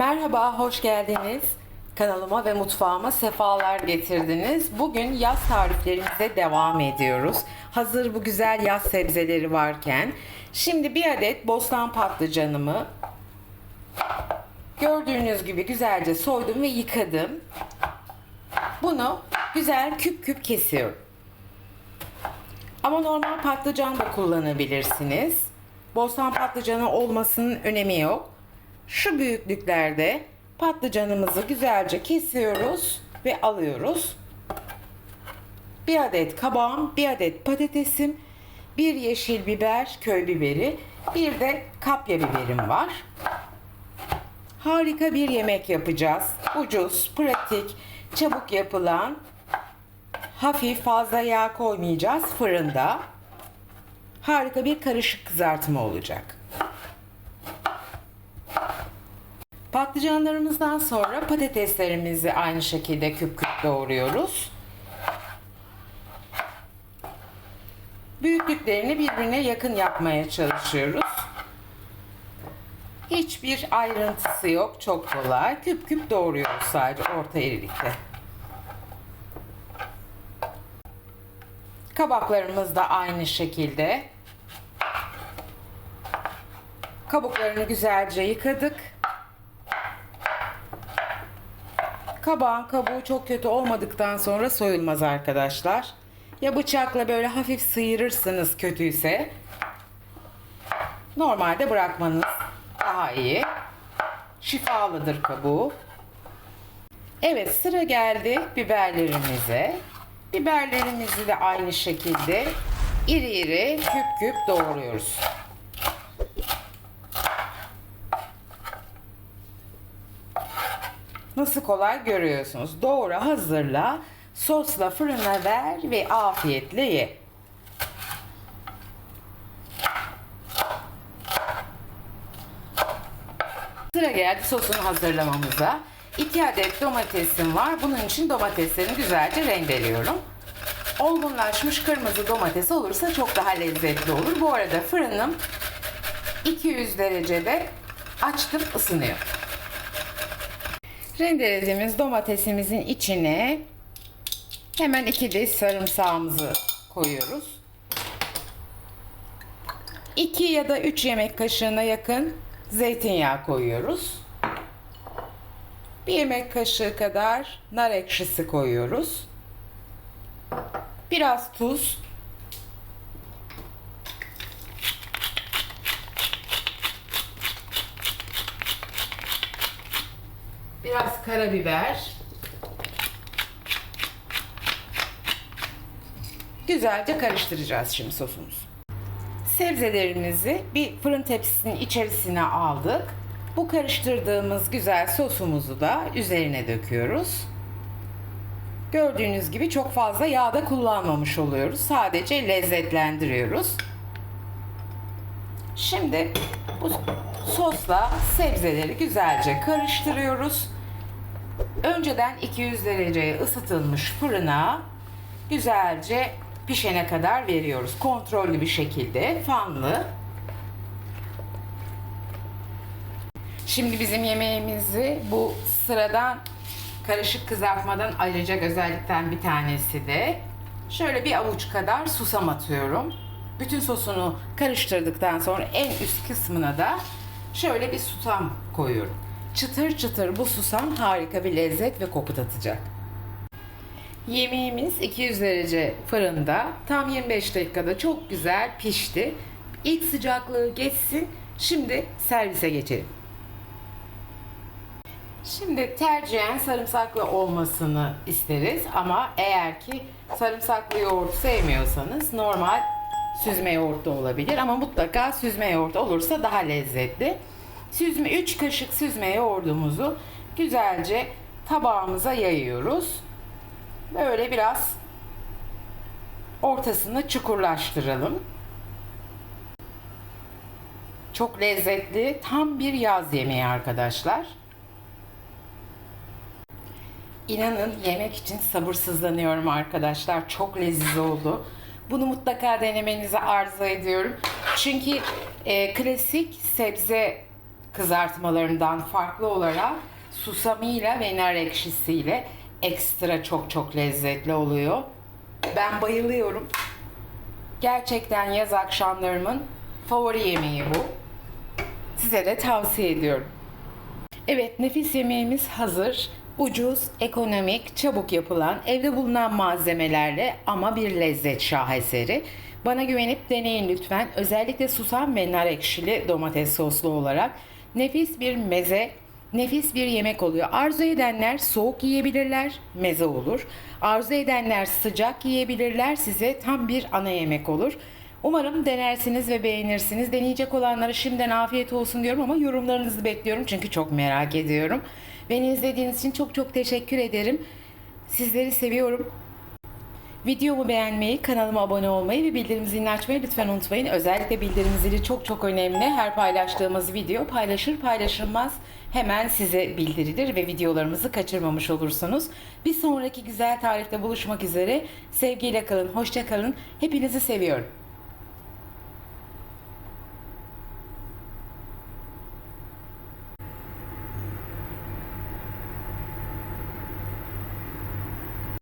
Merhaba, hoş geldiniz. Kanalıma ve mutfağıma sefalar getirdiniz. Bugün yaz tariflerimize devam ediyoruz. Hazır bu güzel yaz sebzeleri varken. Şimdi bir adet bostan patlıcanımı gördüğünüz gibi güzelce soydum ve yıkadım. Bunu güzel küp küp kesiyorum. Ama normal patlıcan da kullanabilirsiniz. Bostan patlıcanı olmasının önemi yok. Şu büyüklüklerde patlıcanımızı güzelce kesiyoruz ve alıyoruz. Bir adet kabağım, bir adet patatesim, bir yeşil biber, köy biberi, bir de kapya biberim var. Harika bir yemek yapacağız. Ucuz, pratik, çabuk yapılan, hafif fazla yağ koymayacağız fırında. Harika bir karışık kızartma olacak. Patlıcanlarımızdan sonra patateslerimizi aynı şekilde küp küp doğruyoruz. Büyüklüklerini birbirine yakın yapmaya çalışıyoruz. Hiçbir ayrıntısı yok. Çok kolay. Küp küp doğruyoruz sadece orta irilikte. Kabaklarımız da aynı şekilde. Kabuklarını güzelce yıkadık. Kabağın kabuğu çok kötü olmadıktan sonra soyulmaz arkadaşlar. Ya bıçakla böyle hafif sıyırırsınız kötüyse. Normalde bırakmanız daha iyi. Şifalıdır kabuğu. Evet sıra geldi biberlerimize. Biberlerimizi de aynı şekilde iri iri küp küp doğruyoruz. Nasıl kolay görüyorsunuz. Doğra, hazırla, sosla fırına ver ve afiyetle ye. Sıra geldi sosunu hazırlamamıza. 2 adet domatesim var. Bunun için domateslerimi güzelce rendeliyorum. Olgunlaşmış kırmızı domates olursa çok daha lezzetli olur. Bu arada fırınım 200 derecede açtım ısınıyor. Rendelediğimiz domatesimizin içine hemen iki diş sarımsağımızı koyuyoruz. 2 ya da 3 yemek kaşığına yakın zeytinyağı koyuyoruz. Bir yemek kaşığı kadar nar ekşisi koyuyoruz. Biraz tuz. Biraz karabiber. Güzelce karıştıracağız şimdi sosumuzu. Sebzelerimizi bir fırın tepsisinin içerisine aldık. Bu karıştırdığımız güzel sosumuzu da üzerine döküyoruz. Gördüğünüz gibi çok fazla yağ da kullanmamış oluyoruz. Sadece lezzetlendiriyoruz. Şimdi bu sosla sebzeleri güzelce karıştırıyoruz. Önceden 200 dereceye ısıtılmış fırına güzelce pişene kadar veriyoruz. Kontrollü bir şekilde, fanlı. Şimdi bizim yemeğimizi bu sıradan karışık kızartmadan ayıracak özellikten bir tanesi de şöyle bir avuç kadar susam atıyorum. Bütün sosunu karıştırdıktan sonra en üst kısmına da şöyle bir susam koyuyorum. Çıtır çıtır bu susam harika bir lezzet ve koku atacak. Yemeğimiz 200 derece fırında tam 25 dakikada çok güzel pişti. İlk sıcaklığı geçsin. Şimdi servise geçelim. Şimdi tercihen sarımsaklı olmasını isteriz ama eğer ki sarımsaklı yoğurt sevmiyorsanız normal süzme yoğurt olabilir ama mutlaka süzme yoğurt olursa daha lezzetli. Süzme 3 kaşık süzme yoğurdumuzu güzelce tabağımıza yayıyoruz. Böyle biraz ortasını çukurlaştıralım. Çok lezzetli, tam bir yaz yemeği arkadaşlar. İnanın yemek için sabırsızlanıyorum arkadaşlar. Çok leziz oldu. Bunu mutlaka denemenizi arzu ediyorum. Çünkü e, klasik sebze kızartmalarından farklı olarak susamıyla ve nar ekşisiyle ekstra çok çok lezzetli oluyor. Ben bayılıyorum. Gerçekten yaz akşamlarımın favori yemeği bu. Size de tavsiye ediyorum. Evet, nefis yemeğimiz hazır. Ucuz, ekonomik, çabuk yapılan, evde bulunan malzemelerle ama bir lezzet şaheseri. Bana güvenip deneyin lütfen. Özellikle susam ve nar ekşili domates soslu olarak nefis bir meze, nefis bir yemek oluyor. Arzu edenler soğuk yiyebilirler, meze olur. Arzu edenler sıcak yiyebilirler, size tam bir ana yemek olur. Umarım denersiniz ve beğenirsiniz. Deneyecek olanlara şimdiden afiyet olsun diyorum ama yorumlarınızı bekliyorum çünkü çok merak ediyorum. Beni izlediğiniz için çok çok teşekkür ederim. Sizleri seviyorum. Videomu beğenmeyi, kanalıma abone olmayı ve bildirim zilini açmayı lütfen unutmayın. Özellikle bildirim zili çok çok önemli. Her paylaştığımız video paylaşır paylaşılmaz hemen size bildirilir ve videolarımızı kaçırmamış olursunuz. Bir sonraki güzel tarihte buluşmak üzere. Sevgiyle kalın, hoşça kalın. Hepinizi seviyorum.